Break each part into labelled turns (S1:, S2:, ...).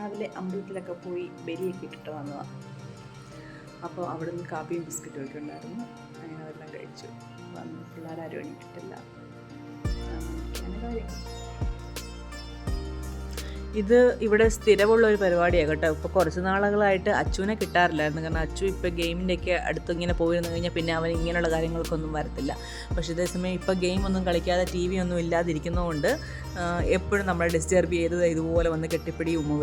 S1: രാവിലെ അമ്പലത്തിലൊക്കെ പോയി ബലിയൊക്കെ ഇട്ടിട്ട് വന്നതാണ് അപ്പോൾ അവിടെ നിന്ന് കാപ്പിയും ബിസ്ക്കറ്റും ഒക്കെ ഉണ്ടായിരുന്നു. അങ്ങനെ അതെല്ലാം കഴിച്ചു. വന്ന് പിള്ളേരാരും എണീറ്റിട്ടില്ല അങ്ങനെ കാര്യങ്ങൾ ഇത് ഇവിടെ സ്ഥിരമുള്ള ഒരു പരിപാടിയാണ് കേട്ടോ. ഇപ്പോൾ കുറച്ച് നാളുകളായിട്ട് അച്ചുവിനെ കിട്ടാറില്ലായിരുന്നു. കാരണം അച്ചു ഇപ്പോൾ ഗെയിമിന്റെ ഒക്കെ അടുത്ത് ഇങ്ങനെ പോയിരുന്നു കഴിഞ്ഞാൽ പിന്നെ അവൻ ഇങ്ങനെയുള്ള കാര്യങ്ങൾക്കൊന്നും വരത്തില്ല. പക്ഷേ ഇതേസമയം ഇപ്പോൾ ഗെയിം ഒന്നും കളിക്കാതെ ടി വി ഒന്നും ഇല്ലാതിരിക്കുന്നതുകൊണ്ട് എപ്പോഴും നമ്മളെ ഡിസ്റ്റർബ് ചെയ്ത് ഇതുപോലെ വന്ന് കെട്ടിപ്പിടി ഉമ്മ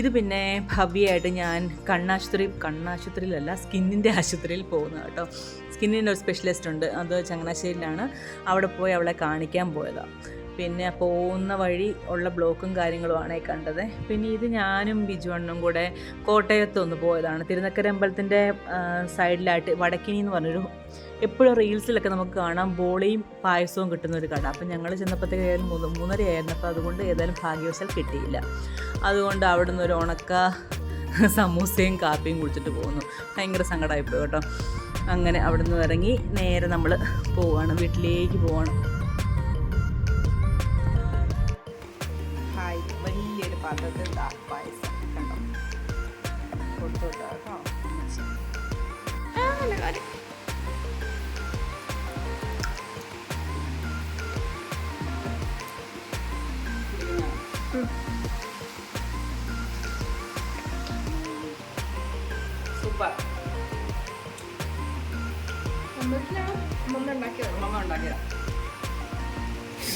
S1: ഇത് പിന്നെ ഭവ്യയായിട്ട് ഞാൻ കണ്ണാശുപത്രി കണ്ണാശുപത്രിയിലല്ല സ്കിന്നിന്റെ ആശുപത്രിയിൽ പോകുന്നത് കേട്ടോ. സ്കിന്നിന്റെ ഒരു സ്പെഷ്യലിസ്റ്റ് ഉണ്ട്. അത് ചങ്ങനാശ്ശേരിയിലാണ്. അവിടെ പോയി അവളെ കാണിക്കാൻ പോയതാണ് പിന്നെ പോകുന്ന വഴി ഉള്ള ബ്ലോക്കും കാര്യങ്ങളുമാണ് കണ്ടത്. പിന്നെ ഇത് ഞാനും ബിജു അണ്ണും കൂടെ കോട്ടയത്ത് ഒന്ന് പോയതാണ്. തിരുനക്കര അമ്പലത്തിന്റെ സൈഡിലായിട്ട് വടക്കിനി എന്ന് പറഞ്ഞൊരു എപ്പോഴും റീൽസിലൊക്കെ നമുക്ക് കാണാം ബോളിയും പായസവും കിട്ടുന്ന ഒരു കട. അപ്പം ഞങ്ങൾ ചെന്നപ്പോഴത്തേക്ക് ഏതായാലും മൂന്ന് മൂന്നരയായിരുന്നു അപ്പോൾ അതുകൊണ്ട് ഏതായാലും ഭാഗ്യവശാൽ കിട്ടിയില്ല. അതുകൊണ്ട് അവിടെ നിന്ന് ഒരു ഉണക്ക സമൂസയും കാപ്പിയും കുടിച്ചിട്ട് പോകുന്നു ഭയങ്കര സങ്കടമായിപ്പോയി കേട്ടോ. അങ്ങനെ അവിടെ നിന്ന് ഇറങ്ങി നേരെ നമ്മൾ പോവാണ്. വീട്ടിലേക്ക് പോവാണ്. കാര്യം സൂപ്പർ.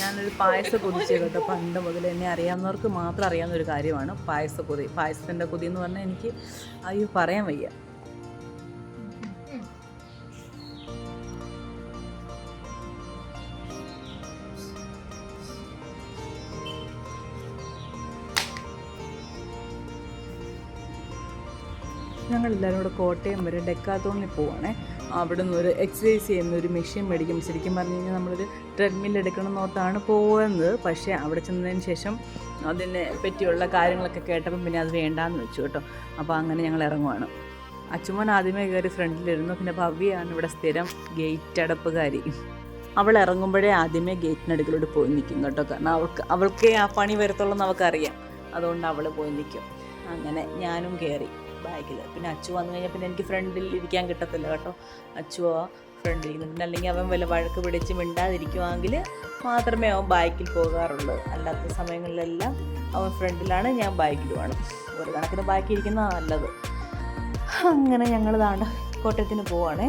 S1: ഞാനൊരു പായസ കൊതി ചെയ്തിട്ട്. പണ്ട് മുതൽ എന്നെ അറിയാവുന്നവർക്ക് മാത്രം അറിയാവുന്ന ഒരു കാര്യമാണ്. പായസ കൊതി. പായസത്തിന്റെ കൊതി എന്ന് പറഞ്ഞാൽ എനിക്ക് അയ്യോ പറയാൻ വയ്യ. ഞങ്ങൾ എല്ലാവരും കൂടെ കോട്ടയം വരെ ഡെക്കാത്തോണിൽ പോവുകയാണേ അവിടെ നിന്ന് ഒരു എക്സസൈസ് ചെയ്യുന്ന ഒരു മെഷീൻ മേടിക്കും. ശരിക്കും പറഞ്ഞു കഴിഞ്ഞാൽ നമ്മളൊരു ട്രെഡ്മിൽ എടുക്കണം എന്നോർത്താണ് പോകുന്നത് പക്ഷേ അവിടെ ചെന്നതിന് ശേഷം അതിനെ പറ്റിയുള്ള കാര്യങ്ങളൊക്കെ കേട്ടപ്പം പിന്നെ അത് വേണ്ടാന്ന് വെച്ചു കേട്ടോ. അപ്പോൾ അങ്ങനെ ഞങ്ങൾ ഇറങ്ങുവാണ്. അച്ചുമോൻ ആദ്യമേ കയറി ഫ്രണ്ടിലിരുന്നു. പിന്നെ ഭവ്യയാണ് ഇവിടെ സ്ഥിരം ഗേറ്റ് അടപ്പുകാരി. അവൾ ഇറങ്ങുമ്പോഴേ ആദ്യമേ ഗേറ്റിനടുക്കിലോട്ട് പോയി നിൽക്കും കേട്ടോ. കാരണം അവൾക്ക് അവൾക്കേ ആ പണി വരത്തുള്ളൂ എന്ന് അവൾക്കറിയാം. അതുകൊണ്ട് അവൾ പോയി നിൽക്കും. അങ്ങനെ ഞാനും കയറി. ബാഗിൽ പിന്നെ അച്ചു വന്നു കഴിഞ്ഞാൽ പിന്നെ എനിക്ക് ഫ്രണ്ടിൽ ഇരിക്കാൻ കിട്ടത്തില്ല കേട്ടോ. അച്ചു ആ ഫ്രണ്ടിൽ പിന്നെ അല്ലെങ്കിൽ അവൻ വല്ല വഴക്ക് പിടിച്ച് മിണ്ടാതിരിക്കുവാണെങ്കിൽ മാത്രമേ അവൻ ബൈക്കിൽ പോകാറുള്ളൂ. അല്ലാത്ത സമയങ്ങളിലെല്ലാം അവൻ ഫ്രണ്ടിലാണ് ഞാൻ ബൈക്കിലുമാണ് ഒരു കണക്കിന് ബാക്കി ഇരിക്കുന്നതാണ് നല്ലത്. അങ്ങനെ ഞങ്ങൾ താണ്ട കോട്ടയത്തിന് പോവാണേ.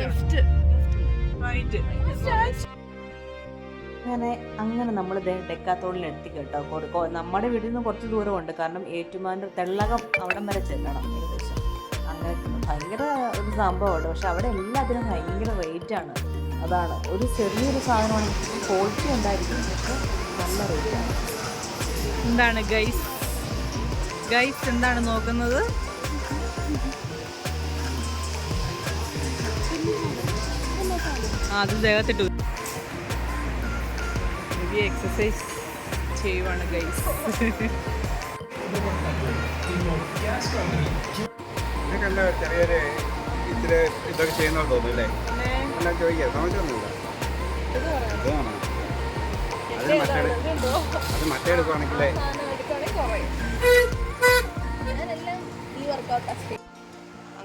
S1: ലെഫ്റ്റ്. റൈറ്റ് അങ്ങനെ അങ്ങനെ നമ്മൾ ഡെക്കാത്തോളിൽ എത്തി കേട്ടോ. കൊടുക്കോ നമ്മുടെ വീട്ടിൽ നിന്ന് കുറച്ച് ദൂരമുണ്ട്. കാരണം ഏറ്റുമാന്റെ തെള്ളകം അവിടം വരെ ചെല്ലണം ഏകദേശം. അങ്ങനെ ഭയങ്കര ഒരു സംഭവമുണ്ട്. പക്ഷെ അവിടെ എല്ലാത്തിനും ഭയങ്കര റേറ്റാണ് അതാണ്. ഒരു ചെറിയൊരു സാധനമാണ്. ക്വാളിറ്റി ഉണ്ടായിരിക്കും. പക്ഷെ നല്ല റേറ്റാണ് എന്താണ് ഗൈസ് ഗൈസ് എന്താണ് നോക്കുന്നത്? അത് ദേഹത്തിട്ടു ഹെവി എക്സസൈസ് ചെയ്യുവാണ് ഗൈസ്
S2: ചെറിയൊരു ഇത്തിരി ഇതൊക്കെ ചെയ്യുന്നോണ്ട് തോന്നുന്നു അല്ലേ? എല്ലാം ചോദിക്കാം. സമയമൊന്നുമില്ല അതാണ് അത് മറ്റേ അത് മറ്റേ എടുക്കുവാണെങ്കിലേ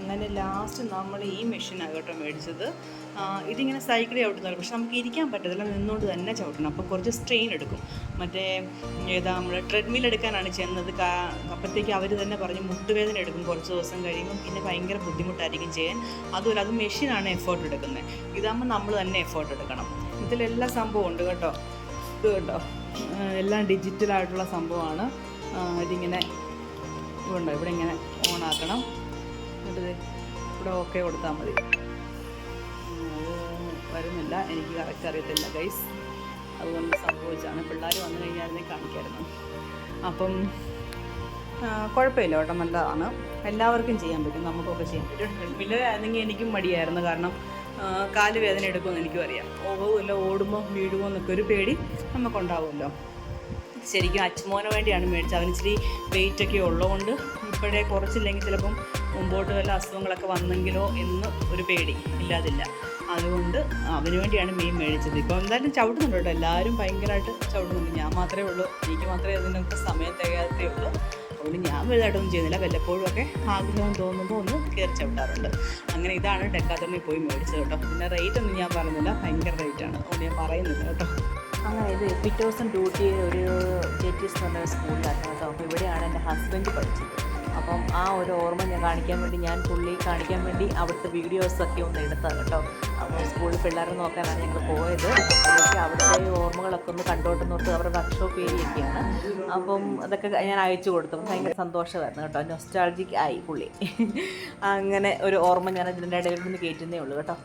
S1: അങ്ങനെ ലാസ്റ്റ് നമ്മൾ ഈ മെഷീനാണ് കേട്ടോ മേടിച്ചത്. ഇതിങ്ങനെ സൈക്കിൾ ചവിട്ടുന്നത് പക്ഷെ നമുക്ക് ഇരിക്കാൻ പറ്റത്തില്ല നിന്നുകൊണ്ട് തന്നെ ചവിട്ടണം. അപ്പോൾ കുറച്ച് സ്ട്രെയിൻ എടുക്കും. മറ്റേ ഏതാ നമ്മൾ ട്രെഡ്മിൽ എടുക്കാനാണ് ചെന്നത്. അപ്പോഴത്തേക്ക് അവർ തന്നെ പറഞ്ഞു മുട്ടുവേദന എടുക്കും. കുറച്ച് ദിവസം കഴിയുമ്പോൾ പിന്നെ ഭയങ്കര ബുദ്ധിമുട്ടായിരിക്കും ചെയ്യാൻ. അതുപോലെ അത് മെഷീനാണ് എഫേർട്ട് എടുക്കുന്നത്. ഇതാകുമ്പോൾ നമ്മൾ തന്നെ എഫേർട്ട് എടുക്കണം. ഇതിലെല്ലാ സംഭവം ഉണ്ട് കേട്ടോ. ഇത് കേട്ടോ എല്ലാം ഡിജിറ്റലായിട്ടുള്ള സംഭവമാണ്. ഇതിങ്ങനെ ഇതുണ്ടോ? ഇവിടെ ഇങ്ങനെ ഓൺ ആക്കണം. ദേ ഇവിടെ ഓക്കെ കൊടുത്താൽ മതി. വരുന്നില്ല. എനിക്ക് കറക്റ്റ് അറിയത്തില്ല ഗൈസ് അതുകൊണ്ട് സംഭവിച്ചാണ്. പിള്ളേർ വന്നു കഴിഞ്ഞാൽ കാണിക്കായിരുന്നു. അപ്പം കുഴപ്പമില്ല. കേട്ടോ നല്ലതാണ്. എല്ലാവർക്കും ചെയ്യാൻ പറ്റും. നമുക്കൊക്കെ ചെയ്യാൻ പറ്റും. ട്രെഡ്മില്ലായിരുന്നെങ്കിൽ എനിക്കും മടിയായിരുന്നു. കാരണം കാൽ വേദന എടുക്കുമെന്ന് എനിക്കും അറിയാം. ഓവല്ല ഓടുമ്പോൾ വീഴുമോ എന്നൊക്കെ ഒരു പേടി നമുക്കുണ്ടാവുമല്ലോ. ശരിക്കും അച്ഛമോനെ വേണ്ടിയാണ് മേടിച്ചത്. അവന് ഇച്ചിരി വെയിറ്റ് ഒക്കെ ഉള്ളതുകൊണ്ട് ഇപ്പോഴേ കുറച്ചില്ലെങ്കിൽ ചിലപ്പം മുമ്പോട്ട് വല്ല അസുഖങ്ങളൊക്കെ വന്നെങ്കിലോ എന്ന് ഒരു പേടി ഇല്ലാതില്ല. അതുകൊണ്ട് അവന് വേണ്ടിയാണ് മീൻ മേടിച്ചത്. ഇപ്പോൾ എന്തായാലും ചവിട്ടുന്നുണ്ട് കേട്ടോ. എല്ലാവരും ഭയങ്കരമായിട്ട് ചവിട്ടുന്നുണ്ട്. ഞാൻ മാത്രമേ ഉള്ളൂ. എനിക്ക് മാത്രമേ അതിനൊക്കെ സമയം തികയാത്തേ ഉള്ളൂ. അതുകൊണ്ട് ഞാൻ വലുതായിട്ടൊന്നും ചെയ്യുന്നില്ല. വല്ലപ്പോഴും ഒക്കെ ആഗ്രഹം തോന്നുമ്പോൾ ഒന്ന് കയറി ചവിട്ടാറുണ്ട്. അങ്ങനെ ഇതാണ് ഡെക്കാത്തറിൽ പോയി മേടിച്ചത് കേട്ടോ. പിന്നെ റേറ്റ് ഒന്നും ഞാൻ പറഞ്ഞില്ല. ഭയങ്കര റേറ്റാണ് അതുകൊണ്ട് ഞാൻ പറയുന്നില്ല കേട്ടോ. അങ്ങനെ ഇത് പിറ്റേ ദിവസം ഡ്യൂട്ടി ഒരു ജെ ടി എസ് എന്ന് പറഞ്ഞ സ്കൂളിലായിരുന്നു കേട്ടോ. അപ്പോൾ ഇവിടെയാണ് എന്റെ ഹസ്ബൻഡ് പഠിച്ചത്. അപ്പം ആ ഒരു ഓർമ്മ ഞാൻ കാണിക്കാൻ വേണ്ടി ഞാൻ പുള്ളി കാണിക്കാൻ വേണ്ടി അവിടുത്തെ വീഡിയോസൊക്കെ ഒന്ന് എടുത്തത് കേട്ടോ. അപ്പോൾ സ്കൂളിൽ പിള്ളേരെ നോക്കാനാണ് ഞങ്ങൾ പോയത്. അപ്പോഴേക്ക് അവിടുത്തെ ഓർമ്മകളൊക്കെ ഒന്ന് കണ്ടോട്ടെന്ന് ഓർത്ത് അവരുടെ വർക്ക്ഷോപ്പ് ഏരിയൊക്കെയാണ് അപ്പം അതൊക്കെ ഞാൻ അയച്ചു കൊടുത്തു. ഭയങ്കര സന്തോഷമായിരുന്നു കേട്ടോ. നൊസ്റ്റാൾജിക് ആയി പുള്ളി. അങ്ങനെ ഒരു ഓർമ്മ ഞാൻ അതിന്റെ ഇടയിൽ നിന്ന് കയറ്റുന്നേ ഉള്ളൂ കേട്ടോ.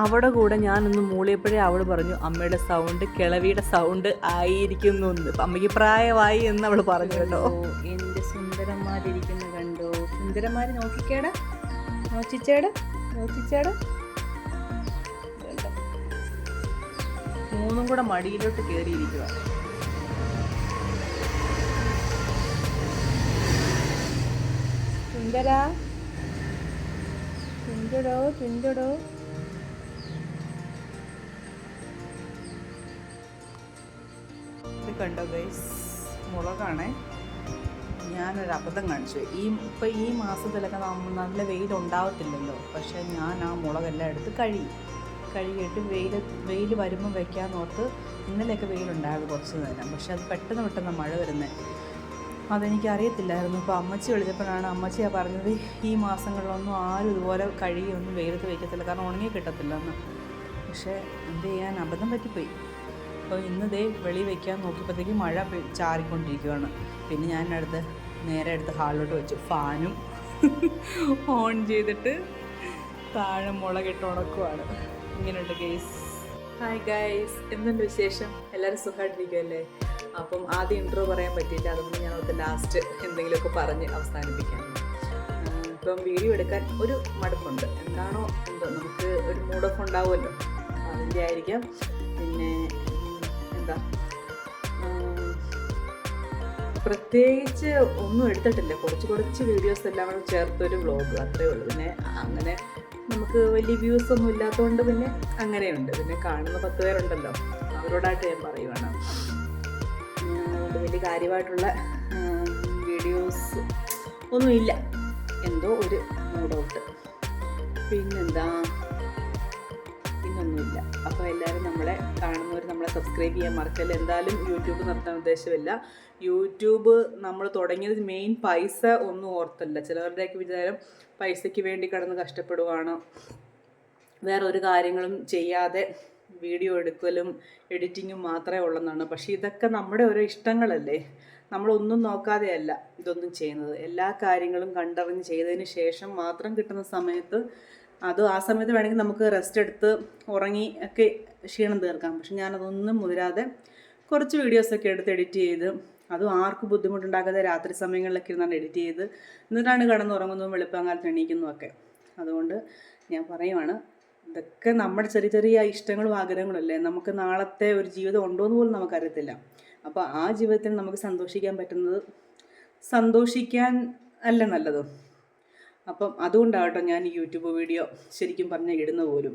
S1: അവിടെ കൂടെ ഞാനൊന്ന് മൂളിയപ്പോഴേ അവൾ പറഞ്ഞു അമ്മയുടെ സൗണ്ട് കിളവിയുടെ സൗണ്ട് ആയിരിക്കുന്നു അമ്മയ്ക്ക് പ്രായമായി എന്ന് അവൾ പറഞ്ഞു കേട്ടോ. എന്റെ സുന്ദരന്മാരിയ്ക്കുന്ന കണ്ടോ? സുന്ദരന്മാർ നോക്കിക്കേടാ. നോച്ചിച്ചേട് നോച്ചിച്ചേട്. മൂന്നും കൂടെ മടിയിലോട്ട് കയറിയിരിക്കുക സുന്ദര തുഞ്ചടോ തുഞ്ചടോ. കണ്ടോ ഗൈസ് മുളകാണേ. ഞാനൊരു അബദ്ധം കാണിച്ചു. ഈ ഇപ്പം ഈ മാസത്തിലൊക്കെ നല്ല വെയിൽ ഉണ്ടാവത്തില്ലല്ലോ. പക്ഷേ ഞാൻ ആ മുളകെല്ലാം എടുത്ത് കഴി കഴുകിയിട്ട് വെയിൽ വെയിൽ വരുമ്പോൾ വെക്കാൻ ഓർത്ത് ഇന്നലെയൊക്കെ വെയിലുണ്ടായിരുന്നു കുറച്ച് നേരം. പക്ഷെ അത് പെട്ടെന്ന് പെട്ടെന്ന് മഴ വരുന്നത് അതെനിക്ക് അറിയത്തില്ലായിരുന്നു ഇപ്പോൾ അമ്മച്ചി വിളിച്ചപ്പോഴാണ് അമ്മച്ചിയാണ് പറഞ്ഞത് ഈ മാസങ്ങളിലൊന്നും ആരും ഇതുപോലെ കഴുകിയൊന്നും വെയിലത്ത് വയ്ക്കത്തില്ല കാരണം ഉണങ്ങി കിട്ടത്തില്ല എന്ന്. പക്ഷേ എന്ത് ചെയ്യാൻ? അബദ്ധം പറ്റിപ്പോയി. അപ്പോൾ ഇന്ന് ദേ വെളി വയ്ക്കാൻ നോക്കിയപ്പോഴത്തേക്ക് മഴ ചാറിക്കൊണ്ടിരിക്കുകയാണ് പിന്നെ ഞാൻ അടുത്ത് നേരെ എടുത്ത് ഹാളിലോട്ട് വെച്ചു. ഫാനും ഓൺ ചെയ്തിട്ട് താഴെ മുളകിട്ട് ഉണക്കുവാണ്. ഇങ്ങനെയുണ്ട് ഗൈസ് ഹായ് ഗൈസ് എന്തുണ്ട് വിശേഷം? എല്ലാവരും സുഖമായിട്ടിരിക്കുമല്ലേ അപ്പം ആദ്യം ഇൻട്രോ പറയാൻ പറ്റിയില്ല. അതുകൊണ്ട് ഞാൻ അവിടുത്തെ ലാസ്റ്റ് എന്തെങ്കിലുമൊക്കെ പറഞ്ഞ് അവസാനിപ്പിക്കാം. ഇപ്പം വീഡിയോ എടുക്കാൻ ഒരു മടുപ്പുണ്ട്. എന്താണോ എന്തോ. നമുക്ക് ഒരു മൂഡ് ഓഫ് ഉണ്ടാവുമല്ലോ. അതിന്റെ ആയിരിക്കാം. പിന്നെ എന്താ? പ്രത്യേകിച്ച് ഒന്നും എടുത്തിട്ടില്ല. കുറച്ച് കുറച്ച് വീഡിയോസ് എല്ലാം കൂടെ ചേർത്തൊരു വ്ളോഗ് അത്രേ ഉള്ളൂ. പിന്നെ അങ്ങനെ നമുക്ക് വലിയ വ്യൂസ് ഒന്നും ഇല്ലാത്തതുകൊണ്ട് പിന്നെ അങ്ങനെയുണ്ട്. പിന്നെ കാണുന്ന പത്ത് പേരുണ്ടല്ലോ. അവരോടായിട്ട് ഞാൻ പറയുവാണ്. വലിയ കാര്യമായിട്ടുള്ള വീഡിയോസ് ഒന്നുമില്ല. എന്തോ ഒരു മൂഡ് ഔട്ട് പിന്നെന്താ? അപ്പോൾ എല്ലാവരും നമ്മളെ കാണുന്നവർ നമ്മളെ സബ്സ്ക്രൈബ് ചെയ്യാൻ മറക്കല്ല. എന്തായാലും യൂട്യൂബ് നിർത്താൻ ഉദ്ദേശമില്ല. യൂട്യൂബ് നമ്മൾ തുടങ്ങിയത് മെയിൻ പൈസ ഒന്നും ഓർത്തല്ല. ചിലവരുടെയൊക്കെ വിചാരം പൈസയ്ക്ക് വേണ്ടി കിടന്ന് കഷ്ടപ്പെടുവാണ്. വേറെ ഒരു കാര്യങ്ങളും ചെയ്യാതെ വീഡിയോ എടുക്കലും എഡിറ്റിങ്ങും മാത്രമേ ഉള്ളെന്നാണ്. പക്ഷേ ഇതൊക്കെ നമ്മുടെ ഓരോ ഇഷ്ടങ്ങളല്ലേ? നമ്മളൊന്നും നോക്കാതെയല്ല ഇതൊന്നും ചെയ്യുന്നത്. എല്ലാ കാര്യങ്ങളും കണ്ടറിഞ്ഞ് ചെയ്തതിന് ശേഷം മാത്രം കിട്ടുന്ന സമയത്ത് അത് ആ സമയത്ത് വേണമെങ്കിൽ നമുക്ക് റെസ്റ്റ് എടുത്ത് ഉറങ്ങി ഒക്കെ ക്ഷീണം തീർക്കാം. പക്ഷെ ഞാനതൊന്നും മുതിരാതെ കുറച്ച് വീഡിയോസൊക്കെ എടുത്ത് എഡിറ്റ് ചെയ്ത് അതും ആർക്കും ബുദ്ധിമുട്ടുണ്ടാക്കാതെ രാത്രി സമയങ്ങളിലൊക്കെ ഇരുന്നാണ് എഡിറ്റ് ചെയ്ത് എന്നിട്ടാണ് കിടന്നുറങ്ങുന്നതും വെളുപ്പാങ്കാലത്ത് എണീക്കുന്നതും ഒക്കെ. അതുകൊണ്ട് ഞാൻ പറയുവാണ് ഇതൊക്കെ നമ്മുടെ ചെറിയ ചെറിയ ഇഷ്ടങ്ങളും ആഗ്രഹങ്ങളും അല്ലേ? നമുക്ക് നാളത്തെ ഒരു ജീവിതം ഉണ്ടോ എന്ന് പോലും നമുക്കറിയത്തില്ല. അപ്പോൾ ആ ജീവിതത്തിൽ നമുക്ക് സന്തോഷിക്കാൻ പറ്റുന്നത് സന്തോഷിക്കാൻ അല്ല നല്ലത്. അപ്പം അതുകൊണ്ടാകട്ടോ ഞാൻ ഈ യൂട്യൂബ് വീഡിയോ ശരിക്കും പറഞ്ഞാൽ ഇടുന്ന പോലും.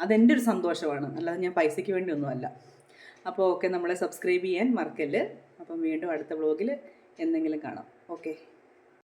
S1: അതെന്റെ ഒരു സന്തോഷമാണ്. അല്ലാതെ ഞാൻ പൈസയ്ക്ക് വേണ്ടി ഒന്നുമല്ല അപ്പോൾ ഓക്കെ നമ്മളെ സബ്സ്ക്രൈബ് ചെയ്യാൻ മറക്കല്ല്. അപ്പം വീണ്ടും അടുത്ത വ്ളോഗിൽ എന്തെങ്കിലും കാണാം. ഓക്കെ.